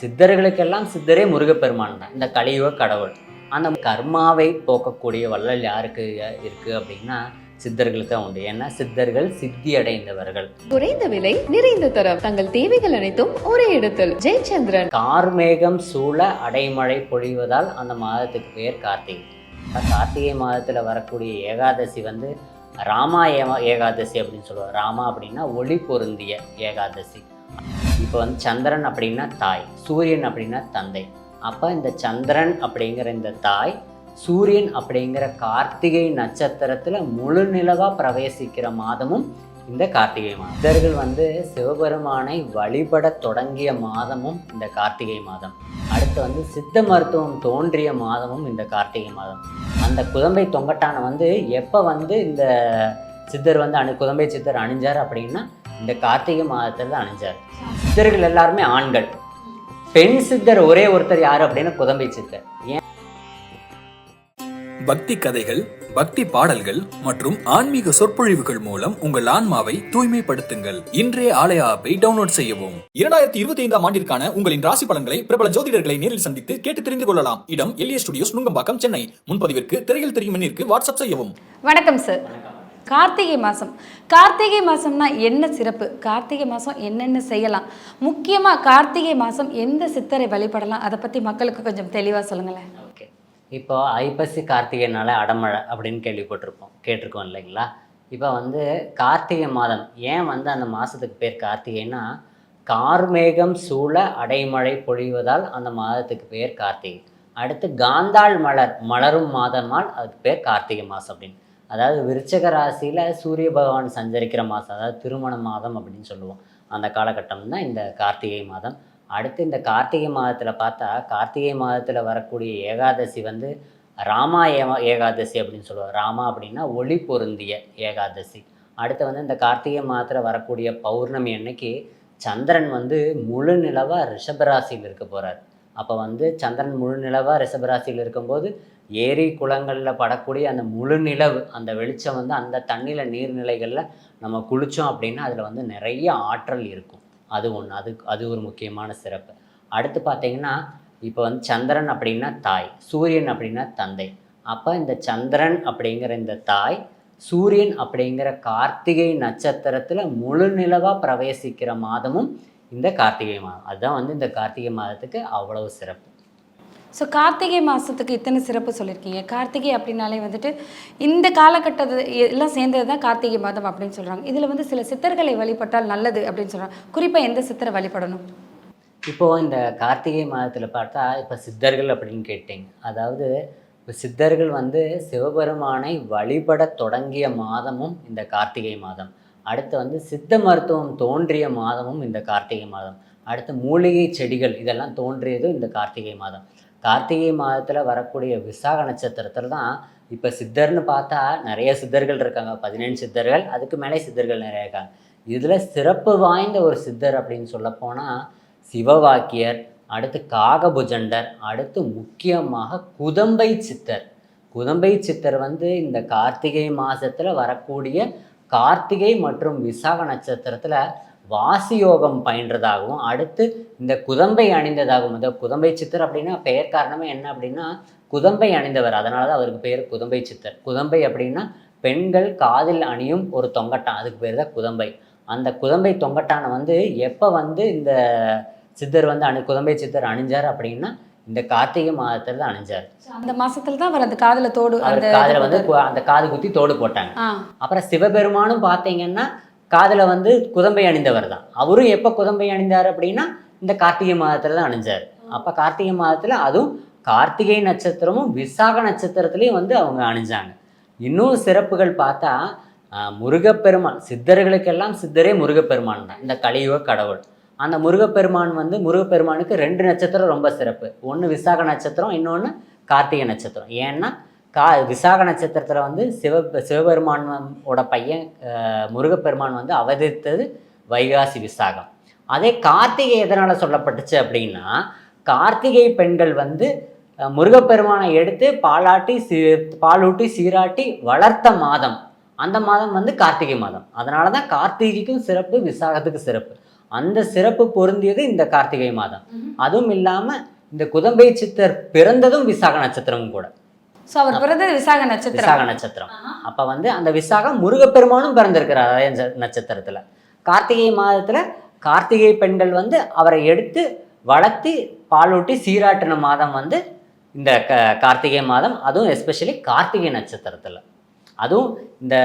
சித்தர்களுக்கெல்லாம் சித்தரே முருகப்பெருமான் தான். இந்த கலியுக கடவுள். அந்த கர்மாவை போக்கக்கூடிய வள்ளல் யாருக்கு இருக்குது அப்படின்னா சித்தர்களுக்கு தான் உண்டு. ஏன்னா சித்தர்கள் சித்தி அடைந்தவர்கள். குறைந்த விலை நிறைந்த தரம். தங்கள் தேவைகள் அனைத்தும் ஒரே இடத்தில். ஜெயச்சந்திரன். கார்மேகம் சூழ அடைமழை பொழிவதால் அந்த மாதத்துக்கு பேர் கார்த்திகை. கார்த்திகை மாதத்தில் வரக்கூடிய ஏகாதசி வந்து ராமா ஏகாதசி அப்படின்னு சொல்லுவாங்க. ராமா அப்படின்னா ஒளி பொருந்திய ஏகாதசி. இப்போ வந்து சந்திரன் அப்படின்னா தாய் சூரியன் அப்படின்னா தந்தை. அப்போ இந்த சந்திரன் அப்படிங்கிற இந்த தாய் சூரியன் அப்படிங்கிற கார்த்திகை நட்சத்திரத்தில் முழு நிலவாக பிரவேசிக்கிற மாதமும் இந்த கார்த்திகை மாதம். சித்தர்கள் வந்து சிவபெருமானை வழிபட தொடங்கிய மாதமும் இந்த கார்த்திகை மாதம். அடுத்து வந்து சித்த மருத்துவம் தோன்றிய மாதமும் இந்த கார்த்திகை மாதம். அந்த குதம்பை தொங்கட்டானை வந்து எப்போ வந்து இந்த சித்தர் வந்து அணு குதம்பை சித்தர் அணிஞ்சார் அப்படின்னா இந்த கார்த்திகை மாதத்தில் தான் அணிஞ்சார். சித்தர்கள் எல்லாருமே ஆண்கள். பெண் சித்தர் ஒரே ஒருத்தர் யார் அப்படின்னா குதம்பை சித்தர். ஏன்? பக்தி கதைகள் பக்தி பாடல்கள் மற்றும் ஆன்மீக சொற்பொழிவுகள் மூலம் உங்கள் ஆன்மாவை தூய்மைப்படுத்துங்கள். இன்றைய ஆலய ஆப்பை டவுன்லோட் செய்யவும். இரண்டாயிரத்தி இருபத்தி ஐந்தாம் ஆண்டிற்கான உங்களின் ராசி பலன்களை பிரபல ஜோதிடர்களை நேரில் சந்தித்து கேட்டு தெரிந்து கொள்ளலாம். இடம் எல்ஏ ஸ்டுடியோஸ் நுங்கம்பாக்கம் சென்னை. முன்பதிவிற்கு திரையில் தெரியும் எண்ணிற்கு வாட்ஸ்அப் செய்யவும். வணக்கம் சார் கார்த்திகை மாதம் கார்த்திகை மாதம்னா என்ன சிறப்பு? கார்த்திகை மாதம் என்னென்ன செய்யலாம்? முக்கியமாக கார்த்திகை மாதம் எந்த சித்தரை வழிபடலாம்? அதை பற்றி மக்களுக்கு கொஞ்சம் தெளிவாக சொல்லுங்களேன். ஓகே. இப்போ ஐப்பசி கார்த்திகைனால அடமழை அப்படின்னு கேள்விப்பட்டிருப்போம். கேட்டிருக்கோம் இல்லைங்களா? இப்போ வந்து கார்த்திகை மாதம் ஏன் வந்து அந்த மாதத்துக்கு பேர் கார்த்திகைன்னா கார்மேகம் சூழ அடைமழை பொழிவதால் அந்த மாதத்துக்கு பேர் கார்த்திகை. அடுத்து காந்தாள் மலர் மலரும் மாதமால் அதுக்கு பேர் கார்த்திகை மாதம் அப்படின்னு. அதாவது விருச்சக ராசியில் சூரிய பகவான் சஞ்சரிக்கிற மாதம் அதாவது திருமண மாதம் அப்படின்னு சொல்லுவோம். அந்த காலகட்டம் தான் இந்த கார்த்திகை மாதம். அடுத்து இந்த கார்த்திகை மாதத்தில் பார்த்தா கார்த்திகை மாதத்தில் வரக்கூடிய ஏகாதசி வந்து ராமா ஏமா ஏகாதசி அப்படின்னு சொல்லுவோம் ராமா அப்படின்னா ஒளி பொருந்திய ஏகாதசி. அடுத்து வந்து இந்த கார்த்திகை மாதத்தில் வரக்கூடிய பௌர்ணமி அன்னைக்கு சந்திரன் வந்து முழு நிலவாக ரிஷபராசியில் இருக்க போகிறார் அப்போ வந்து சந்திரன் முழு நிலவாக ரிஷபராசியில் இருக்கும்போது ஏரி குளங்களில் படக்கூடிய அந்த முழு நிலவு அந்த வெளிச்சம் வந்து அந்த தண்ணியில் நீர்நிலைகளில் நம்ம குளித்தோம் அப்படின்னா அதில் வந்து நிறைய ஆற்றல் இருக்கும். அது ஒன்று அது அது ஒரு முக்கியமான சிறப்பு. அடுத்து பார்த்தீங்கன்னா இப்போ வந்து சந்திரன் அப்படின்னா தாய் சூரியன் அப்படின்னா தந்தை. அப்போ இந்த சந்திரன் அப்படிங்கிற இந்த தாய் சூரியன் அப்படிங்கிற கார்த்திகை நட்சத்திரத்தில் முழு நிலவாக பிரவேசிக்கிற மாதமும் இந்த கார்த்திகை மாதம் அதுதான் வந்து இந்த கார்த்திகை மாதத்துக்கு அவ்வளவு சிறப்பு. ஸோ கார்த்திகை மாதத்துக்கு இத்தனை சிறப்பு சொல்லியிருக்கீங்க கார்த்திகை அப்படின்னாலே வந்துட்டு இந்த காலகட்டத்தை எல்லாம் சேர்ந்தது தான் கார்த்திகை மாதம் அப்படின்னு சொல்கிறாங்க இதில் வந்து சில சித்தர்களை வழிபட்டால் நல்லது அப்படின்னு சொல்கிறாங்க குறிப்பாக எந்த சித்தரை வழிபடணும்? இப்போது இந்த கார்த்திகை மாதத்தில் பார்த்தா இப்போ சித்தர்கள் அப்படின்னு கேட்டிங்க. அதாவது இப்போ சித்தர்கள் வந்து சிவபெருமானை வழிபட தொடங்கிய மாதமும் இந்த கார்த்திகை மாதம். அடுத்து வந்து சித்த மருத்துவம் தோன்றிய மாதமும் இந்த கார்த்திகை மாதம். அடுத்து மூலிகை செடிகள் இதெல்லாம் தோன்றியதும் இந்த கார்த்திகை மாதம். கார்த்திகை மாதத்தில் வரக்கூடிய விசாக நட்சத்திரத்தில் தான் இப்போ சித்தர்னு பார்த்தா நிறைய சித்தர்கள் இருக்காங்க. பதினெண்டு சித்தர்கள் அதுக்கு மேலே சித்தர்கள் நிறைய இருக்காங்க. இதில் சிறப்பு வாய்ந்த ஒரு சித்தர் அப்படின்னு சொல்லப்போனால் சிவவாக்கியர் அடுத்து காகபுஜண்டர் அடுத்து முக்கியமாக குதம்பை சித்தர். குதம்பை சித்தர் வந்து இந்த கார்த்திகை மாதத்தில் வரக்கூடிய கார்த்திகை மற்றும் விசாக நட்சத்திரத்தில் வாசியோகம் பயின்றதாகவும் அடுத்து இந்த குதம்பை அணிந்ததாகவும் இந்த குதம்பை சித்தர் அப்படின்னா பெயர் காரணமே என்ன அப்படின்னா குதம்பை அணிந்தவர். அதனால தான் அவருக்கு பேர் குதம்பை சித்தர். குதம்பை அப்படின்னா பெண்கள் காதில் அணியும் ஒரு தொங்கட்டான். அதுக்கு பேர் தான் குதம்பை. அந்த குதம்பை தொங்கட்டானை வந்து எப்போ வந்து இந்த சித்தர் வந்து அணி குதம்பை சித்தர் அணிஞ்சார் அப்படின்னா இந்த கார்த்திகை மாதத்தில் தான் அணிஞ்சார். அந்த மாசத்துல தான் அவர் அந்த காதில் தோடு அந்த காதில் வந்து அந்த காது குத்தி தோடு போட்டாங்க. அப்புறம் சிவபெருமானும் பார்த்தீங்கன்னா காதில் வந்து குதம்பை அணிந்தவர் தான். அவரும் எப்போ குதம்பை அணிந்தார் அப்படின்னா இந்த கார்த்திகை மாதத்தில் தான் அணிஞ்சார். அப்போ கார்த்திகை மாதத்தில் அதுவும் கார்த்திகை நட்சத்திரமும் விசாக நட்சத்திரத்துலேயும் வந்து அவங்க அணிஞ்சாங்க. இன்னும் சிறப்புகள் பார்த்தா முருகப்பெருமான் சித்தர்களுக்கெல்லாம் சித்தரே முருகப்பெருமான் தான். இந்த கலியுக கடவுள். அந்த முருகப்பெருமான் வந்து முருகப்பெருமானுக்கு ரெண்டு நட்சத்திரம் ரொம்ப சிறப்பு. ஒன்று விசாக நட்சத்திரம் இன்னொன்று கார்த்திகை நட்சத்திரம். ஏன்னா கா விசாக நட்சத்திரத்தில் வந்து சிவ சிவபெருமானோட பையன் முருகப்பெருமான் வந்து அவதரித்தது வைகாசி விசாகம். அதே கார்த்திகை எதனால் சொல்லப்பட்டுச்சு அப்படின்னா கார்த்திகை பெண்கள் வந்து முருகப்பெருமானை எடுத்து பாலாட்டி சீ பாலூட்டி சீராட்டி வளர்த்த மாதம். அந்த மாதம் வந்து கார்த்திகை மாதம். அதனால தான் கார்த்திகைக்கும் சிறப்பு விசாகத்துக்கு சிறப்பு. அந்த சிறப்பு பொருந்தியது இந்த கார்த்திகை மாதம். அதுவும் இல்லாமல் இந்த குதம்பை சித்தர் பிறந்ததும் விசாக நட்சத்திரமும் கூட. ஸோ அவர் பிறந்தது விசாக நட்சத்திரம். விசாக நட்சத்திரம். அப்ப வந்து அந்த விசாகம் முருகப்பெருமானும் பிறந்திருக்கிறார் அதே நட்ச- நட்சத்திரத்துல. கார்த்திகை மாதத்துல கார்த்திகை பெண்கள் வந்து அவரை எடுத்து வளர்த்தி பாலூட்டி சீராட்டின மாதம் வந்து இந்த க கார்த்திகை மாதம். அதுவும் எஸ்பெஷலி கார்த்திகை நட்சத்திரத்துல. அதுவும் இந்த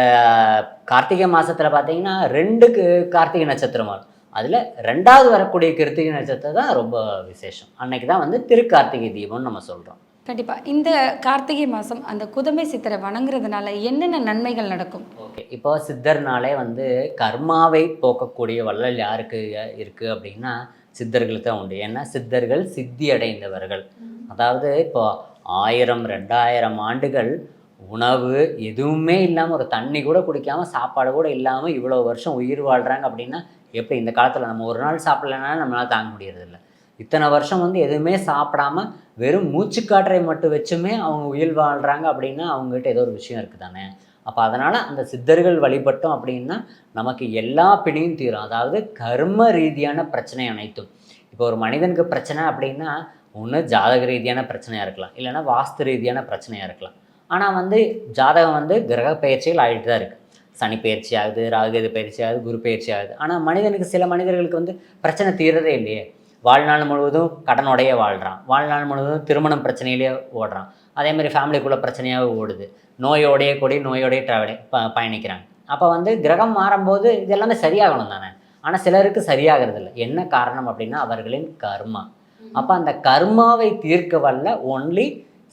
கார்த்திகை மாசத்துல பார்த்தீங்கன்னா ரெண்டு கு- கார்த்திகை நட்சத்திரம் வரும். அதில் ரெண்டாவது வரக்கூடிய கிருத்திகை நட்சத்திரம் தான் ரொம்ப விசேஷம். அன்னைக்கு தான் வந்து திருக்கார்த்திகை தீபம்னு நம்ம சொல்கிறோம் கண்டிப்பா. இந்த கார்த்திகை மாசம் அந்த குதமை சித்தரை வணங்குறதுனால என்னென்ன நன்மைகள் நடக்கும்? ஓகே. இப்போ சித்தர்னாலே வந்து கர்மாவை போக்கக்கூடிய வள்ளல் யாருக்கு இருக்குது அப்படின்னா சித்தர்களுக்கு தான் உண்டு. ஏன்னா சித்தர்கள் சித்தி அடைந்தவர்கள். அதாவது இப்போ ஆயிரம் ரெண்டாயிரம் ஆண்டுகள் உணவு எதுவுமே இல்லாமல் ஒரு தண்ணி கூட குடிக்காமல் சாப்பாடு கூட இல்லாமல் இவ்வளோ வருஷம் உயிர் வாழ்கிறாங்க அப்படின்னா எப்படி? இந்த காலத்தில் நம்ம ஒரு நாள் சாப்பிடலனாலும் நம்மளால் தாங்க முடியறதில்ல. இத்தனை வருஷம் வந்து எதுவுமே சாப்பிடாம வெறும் மூச்சுக்காற்றை மட்டும் வச்சுமே அவங்க உயிர் வாழ்கிறாங்க அப்படின்னா அவங்ககிட்ட ஏதோ ஒரு விஷயம் இருக்குது தானே அப்போ அதனால் அந்த சித்தர்கள் வழிபட்டோம் அப்படின்னா நமக்கு எல்லா பிணியும் தீரும். அதாவது கர்ம ரீதியான பிரச்சனை அனைத்தும். இப்போ ஒரு மனிதனுக்கு பிரச்சனை அப்படின்னா ஒன்று ஜாதக ரீதியான பிரச்சனையாக இருக்கலாம். இல்லைன்னா வாஸ்து ரீதியான பிரச்சனையாக இருக்கலாம். ஆனால் வந்து ஜாதகம் வந்து கிரக பயிற்சிகள் ஆகிட்டு தான் இருக்குது சனி பயிற்சி ஆகுது ராகுகேது பயிற்சி ஆகுது குரு பயிற்சி ஆகுது. ஆனால் மனிதனுக்கு சில மனிதர்களுக்கு வந்து பிரச்சனை தீரதே இல்லையே. வாழ்நாள் முழுவதும் கடனோடையே வாழ்கிறான் வாழ்நாள் முழுவதும் திருமணம் பிரச்சனையிலேயே ஓடுறான். அதே மாதிரி ஃபேமிலிக்குள்ளே பிரச்சனையாகவே ஓடுது. நோயோடையே கூடி நோயோடையே ட்ராவலிங் ப பயணிக்கிறாங்க. அப்போ வந்து கிரகம் மாறும்போது இது எல்லாமே சரியாகணும் தானே? ஆனால் சிலருக்கு சரியாகிறது இல்லை என்ன காரணம் அப்படின்னா அவர்களின் கர்மா. அப்போ அந்த கர்மாவை தீர்க்க வல்ல ஒன்லி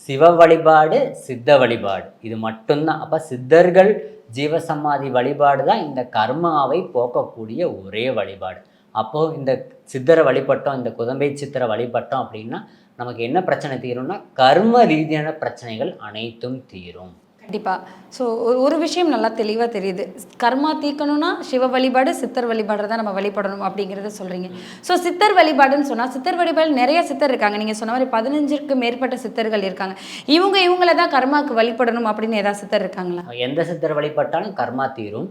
சிவ வழிபாடு சித்த வழிபாடு. இது மட்டும்தான். அப்போ சித்தர்கள் ஜீவசமாதி வழிபாடு தான் இந்த கர்மாவை போக்கக்கூடிய ஒரே வழிபாடு. அப்போது இந்த சித்தரை வழிபட்டோம் இந்த குதம்பை சித்தரை வழிபட்டோம் அப்படின்னா நமக்கு என்ன பிரச்சனை தீரும்னா கர்ம ரீதியான பிரச்சனைகள் அனைத்தும் தீரும். கண்டிப்பா. ஸோ ஒரு விஷயம் நல்லா தெளிவா தெரியுது. கர்மா தீக்கணும்னா சிவ வழிபாடு சித்தர் வழிபாடு தான் நம்ம வழிபடணும் அப்படிங்கிறத சொல்றீங்க. ஸோ சித்தர் வழிபாடுன்னு சொன்னா சித்தர் வழிபாடு நிறைய சித்தர் இருக்காங்க. நீங்க சொன்ன மாதிரி பதினஞ்சுக்கு மேற்பட்ட சித்தர்கள் இருக்காங்க. இவங்க இவங்கள தான் கர்மாக்கு வழிபடணும் அப்படின்னு ஏதாவது சித்தர் இருக்காங்களா? எந்த சித்தர் வழிபட்டாலும் கர்மா தீரும்.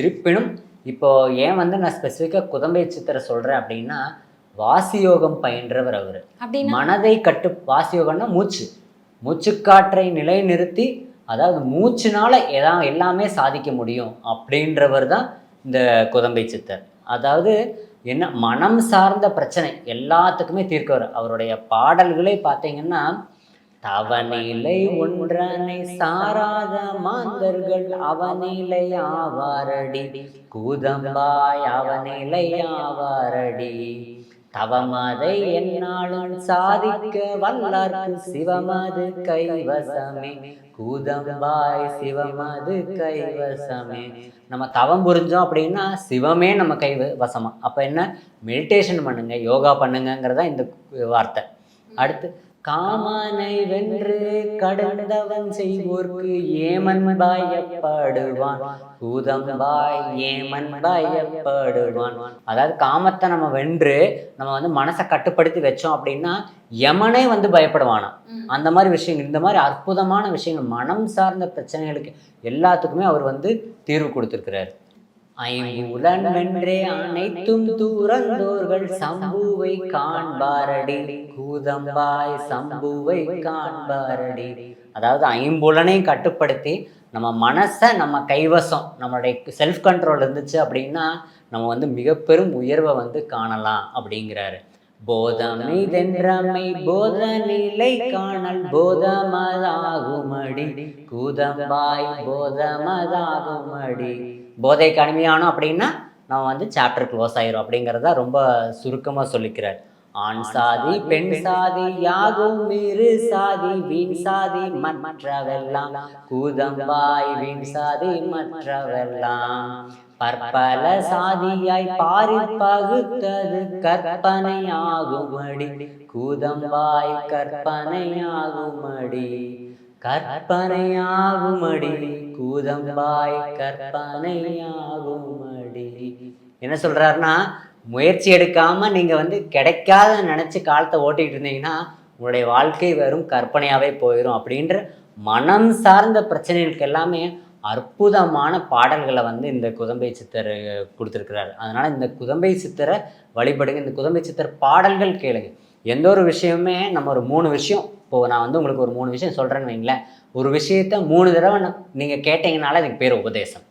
இருப்பினும் இப்போ ஏன் வந்து நான் ஸ்பெசிஃபிக்காக குதம்பை சித்தரை சொல்கிறேன் அப்படின்னா வாசியோகம் பயின்றவர் அவர். மனதை கட்டு வாசியோகம்னா மூச்சு. மூச்சுக்காற்றை நிலைநிறுத்தி அதாவது மூச்சுனால எதா எல்லாமே சாதிக்க முடியும் அப்படின்றவர் தான் இந்த குதம்பை சித்தர். அதாவது என்ன மனம் சார்ந்த பிரச்சனை எல்லாத்துக்குமே தீர்க்கவர். அவருடைய பாடல்களே பார்த்தீங்கன்னா தவநிலை ஒன்றனை சாராத மாந்தர்கள் அவநிலை ஆவாரடி. கூதம்பாய் அவனிலை ஆவாரடி. தவமதை என்னாலும் சாதிக்க வல்லார்க்கு சிவமது கைவசமே. கூதம்பாய் சிவமது கைவசமே. நம்ம தவம் புரிஞ்சோம் அப்படின்னா சிவமே நம்ம கை வசமா அப்போ என்ன? மெடிடேஷன் பண்ணுங்க யோகா பண்ணுங்கிறதா இந்த வார்த்தை. அடுத்து காமனை வென்று கடந்தவன் செய்வோர்க்கு ஏமன் பயப்படுவான் பூதம்பாய் ஏமன் பயப்படுவான் அதாவது காமத்தை நம்ம வென்று நம்ம வந்து மனசை கட்டுப்படுத்தி வச்சோம் அப்படின்னா யமனே வந்து பயப்படுவானாம். அந்த மாதிரி விஷயங்கள் இந்த மாதிரி அற்புதமான விஷயங்கள் மனம் சார்ந்த பிரச்சனைகளுக்கு எல்லாத்துக்குமே அவர் வந்து தீர்வு கொடுத்திருக்கிறார். ஐம்புலன் வென்றே அனைத்தும் தூரந்தோர்கள் சம்புவை காண்பாரடி. கூதம்பாய் சம்புவை காண்பாரடி. அதாவது ஐம்புலனையும் கட்டுப்படுத்தி நம்ம மனசை நம்ம கைவசம் நம்மளுடைய செல்ஃப் கண்ட்ரோல் இருந்துச்சு அப்படின்னா நம்ம வந்து மிக பெரும் உயர்வை வந்து காணலாம் அப்படிங்கிறாரு. போதமை தென்றமை போத நிலை காணல் போதமதாகுமடி. கூதம்பாய் போதமதாகுமடி. போதைக்கு அடிமையானோம் அப்படின்னா நம்ம வந்து சாப்டர் க்ளோஸ் ஆயிரும் அப்படிங்கிறத ரொம்ப சுருக்கமாக சொல்லிக்கிறார். ஆண் சாதி பெண் சாதி யாகும் இரு சாதி வீண் சாதி மற்றவெல்லாம் கூதம்பாய் வீண் சாதி மற்றவெல்லாம் பற்பல சாதியாய் பாரி பகுத்தது கற்பனையாகுமடி கூதம்பாய் கற்பனையாகுமடி கற்பனையாகுமடி கூதம்பாய் கற்பனையாகுமடி. என்ன சொல்றாருன்னா முயற்சி எடுக்காம நீங்க வந்து கிடைக்காத நினைச்சு காலத்தை ஓட்டிட்டு இருந்தீங்கன்னா உங்களுடைய வாழ்க்கை வெறும் கற்பனையாவே போயிடும் அப்படின்ற மனம் சார்ந்த பிரச்சனைகளுக்கு எல்லாமே அற்புதமான பாடல்களை வந்து இந்த குதம்பை சித்தர் கொடுத்துருக்கிறார். அதனால் இந்த குதம்பை சித்தரை வழிபடுங்க. இந்த குதம்பை சித்தர் பாடல்கள் கேளுங்க. எந்த ஒரு விஷயமுமே நம்ம ஒரு மூணு விஷயம் இப்போது நான் வந்து உங்களுக்கு ஒரு மூணு விஷயம் சொல்கிறேன்னு வைங்களேன். ஒரு விஷயத்த மூணு தடவை நீங்கள் கேட்டிங்கனால அதுக்கு பேர் உபதேசம்.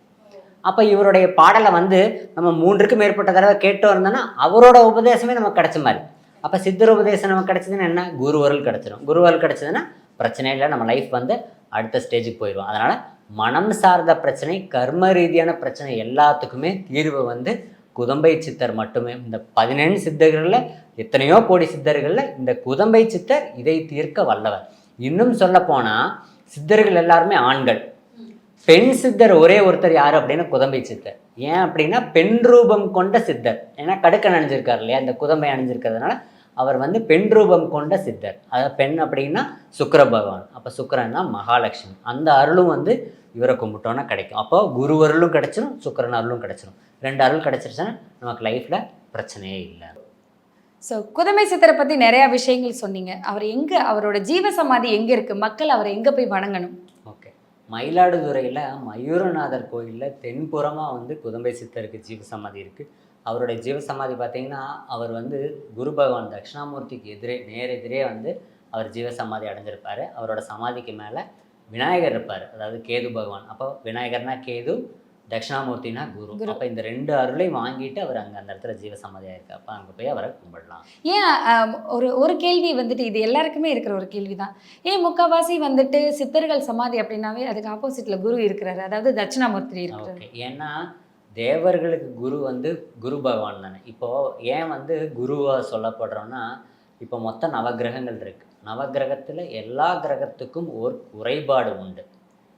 அப்போ இவருடைய பாடலை வந்து நம்ம மூன்றுக்கு மேற்பட்ட தடவை கேட்டு வந்தோன்னா அவரோட உபதேசமே நமக்கு கிடைச்ச மாதிரி. அப்போ சித்தர் உபதேசம் நமக்கு கிடைச்சதுன்னா என்ன? குருவருள் கிடச்சிடும் குருவருள் கிடச்சதுன்னா பிரச்சனை இல்லை நம்ம லைஃப் வந்து அடுத்த ஸ்டேஜுக்கு போயிடுவோம். அதனால் மனம் சார்ந்த பிரச்சனை கர்ம ரீதியான பிரச்சனை எல்லாத்துக்குமே தீர்வு வந்து குதம்பை சித்தர் மட்டுமே. இந்த பதினெண் சித்தர்களில் எத்தனையோ கோடி சித்தர்களில் இந்த குதம்பை சித்தர் இதை தீர்க்க வல்லவர். இன்னும் சொல்லப்போனால் சித்தர்கள் எல்லாருமே ஆண்கள். பெண் சித்தர் ஒரே ஒருத்தர் யார் அப்படின்னா குதம்பை சித்தர். ஏன் அப்படின்னா பெண் ரூபம் கொண்ட சித்தர். ஏன்னா கடுக்கன் அணிஞ்சிருக்கார் இல்லையா? இந்த குதம்பை அணிஞ்சிருக்கிறதுனால அவர் வந்து பெண் ரூபம் கொண்ட சித்தர். அதாவது பெண் அப்படின்னா சுக்கர பகவான். அப்போ சுக்கிரன்னா மகாலட்சுமி. அந்த அருளும் வந்து இவரை கும்பிட்டோன்னா கிடைக்கும். அப்போ குரு அருளும் கிடைச்சிரும் சுக்கரன் அருளும் கிடச்சிரும். ரெண்டு அருள் கிடச்சிருச்சுன்னா நமக்கு லைஃப்பில் பிரச்சனையே இல்லை. ஸோ குதமை சித்தரை பற்றி நிறையா விஷயங்கள் சொன்னீங்க. அவர் எங்கே அவரோட ஜீவ சமாதி எங்கே இருக்குது மக்கள் அவரை எங்கே போய் வணங்கணும்? ஓகே. மயிலாடுதுறையில் மயூரநாதர் கோயிலில் தென்புறமாக வந்து குதம்பை சித்தருக்கு ஜீவ சமாதி இருக்குது அவருடைய ஜீவ சமாதி பார்த்தீங்கன்னா அவர் வந்து குரு பகவான் தட்சிணாமூர்த்திக்கு எதிரே நேர் எதிரே வந்து அவர் ஜீவ சமாதி அடைஞ்சிருப்பார். அவரோட சமாதிக்கு மேலே விநாயகர் இருப்பார். அதாவது கேது பகவான். அப்போ விநாயகர்னா கேது தட்சிணாமூர்த்தினா குரு. அப்போ இந்த ரெண்டு அருளையும் வாங்கிட்டு அவர் அங்கே அந்த இடத்துல ஜீவசமாதியாக இருக்கு அப்போ அங்கே போய் அவரை கும்பிடலாம். ஏன் ஒரு ஒரு கேள்வி வந்துட்டு இது எல்லாருக்குமே இருக்கிற ஒரு கேள்வி தான் ஏன் முக்கால்வாசி வந்துட்டு சித்தர்கள் சமாதி அப்படின்னாவே அதுக்கு ஆப்போசிட்ல குரு இருக்கிறாரு. அதாவது தட்சிணாமூர்த்தி இருக்கிறாரு. ஓகே. ஏன்னா தேவர்களுக்கு குரு வந்து குரு பகவான் தானே. இப்போது ஏன் வந்து குருவாக சொல்லப்படுறோன்னா இப்போ மொத்தம் நவக்கிரகங்கள் இருக்குது நவக்கிரகத்தில் எல்லா கிரகத்துக்கும் ஒரு குறைபாடு உண்டு.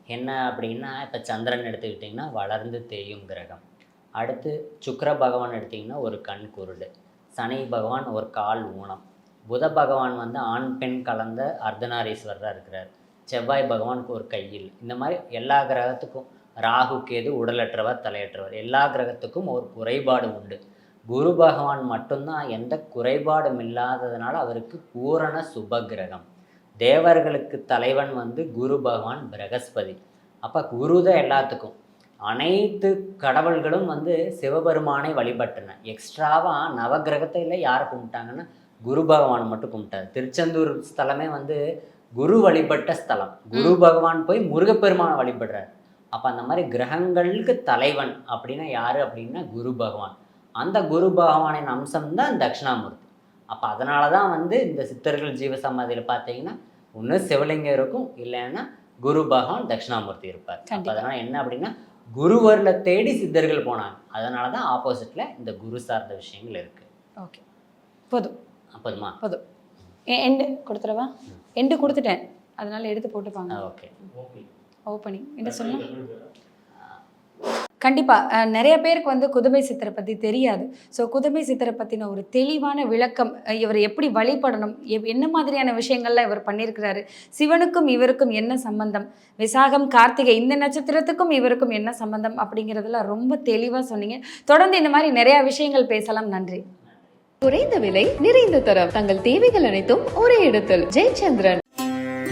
என்ன அப்படின்னா இப்போ சந்திரன் எடுத்துக்கிட்டிங்கன்னா வளர்ந்து தேயும் கிரகம். அடுத்து சுக்கர பகவான் எடுத்திங்கன்னா ஒரு கண் குருடு. சனி பகவான் ஒரு கால் ஊனம். புத பகவான் வந்து ஆண் பெண் கலந்த அர்த்தநாரீஸ்வரராக இருக்கிறார். செவ்வாய் பகவானுக்கு ஒரு கையில். இந்த மாதிரி எல்லா கிரகத்துக்கும் ராகு கேது உடலற்றவர் தலையற்றவர். எல்லா கிரகத்துக்கும் ஒரு குறைபாடு உண்டு. குரு பகவான் மட்டும்தான் எந்த குறைபாடும் இல்லாததுனால அவருக்கு பூரண சுப கிரகம். தேவர்களுக்கு தலைவன் வந்து குரு பகவான் பிரகஸ்பதி. அப்போ குரு தான் எல்லாத்துக்கும். அனைத்து கடவுள்களும் வந்து சிவபெருமானை வழிபட்டன. எக்ஸ்ட்ராவாக நவகிரகத்தில் யாரை கும்பிட்டாங்கன்னா குரு பகவானை மட்டும் கும்பிட்டாரு. திருச்செந்தூர் ஸ்தலமே வந்து குரு வழிபட்ட ஸ்தலம். குரு பகவான் போய் முருகப்பெருமானை வழிபடுறார். அப்போ அந்த மாதிரி கிரகங்களுக்கு தலைவன் அப்படின்னா யார் அப்படின்னா குரு பகவான். அந்த குரு பகவானின் அம்சம் தான் தட்சிணாமூர்த்தி. அப்போ அதனால தான் வந்து இந்த சித்தர்கள் ஜீவசமாதியில் பார்த்தீங்கன்னா ஒன்று சிவலிங்கம் இருக்கும் இல்லைன்னா குரு பகவான் தட்சிணாமூர்த்தி இருப்பார். அப்போ. அதனால் என்ன அப்படின்னா குருவர்ல தேடி சித்தர்கள் போனாங்க. அதனால தான் ஆப்போசிட்டில் இந்த குரு சார்ந்த விஷயங்கள் இருக்குது ஓகே. போதும். அப்போதுமா போதும்? எண்டு கொடுத்துடவா? எண்டு கொடுத்துட்டேன். அதனால எடுத்து போட்டுப்பாங்க. ஓகே. ஓப்பனிங் என்ன சொல்லலாம் கண்டிப்பாக நிறைய பேருக்கு வந்து குதுமை சித்தரை பற்றி தெரியாது. ஸோ குதுமை சித்தரை பற்றின ஒரு தெளிவான விளக்கம் இவர் எப்படி வழிபடணும் எவ்- என்ன மாதிரியான விஷயங்கள்லாம் இவர் பண்ணியிருக்கிறாரு சிவனுக்கும் இவருக்கும் என்ன சம்பந்தம் விசாகம் கார்த்திகை இந்த நட்சத்திரத்துக்கும் இவருக்கும் என்ன சம்பந்தம் அப்படிங்கிறதுல ரொம்ப தெளிவாக சொன்னீங்க. தொடர்ந்து இந்த மாதிரி நிறையா விஷயங்கள் பேசலாம். நன்றி. குறைந்த விலை நிறைந்த தரம் தங்கள் தேவைகள் அனைத்தும் ஒரே இடத்தில். ஜெயச்சந்திரன்.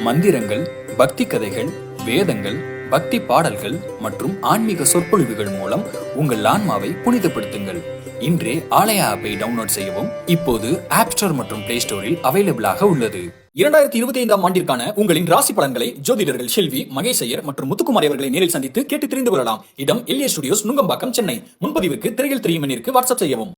மந்திரங்கள் பக்தி கதைகள் வேதங்கள் பக்தி பாடல்கள் மற்றும் ஆன்மீக சொற்பொழிவுகள் மூலம் உங்கள் ஆன்மாவை புனிதப்படுத்துங்கள். இன்றே ஆலயா ஆப்பை டவுன்லோட் செய்யவும். இப்போது ஆப் ஸ்டோர் மற்றும் பிளே ஸ்டோரில் அவைலபிளாக உள்ளது. இரண்டாயிரத்தி இருபத்தி ஐந்தாம் ஆண்டிற்கான உங்களின் ராசி பலன்களை ஜோதிடர்கள் செல்வி மகேஷ் ஐயர் மற்றும் முத்துக்குமார் அவர்களை நேரில் சந்தித்து கேட்டு தெரிந்து கொள்ளலாம். இடம் எல்ஏ ஸ்டுடியோஸ் நுங்கம்பாக்கம் சென்னை. முன்பதிவுக்கு திரையில் தெரியும் வாட்ஸ்அப் செய்யவும்.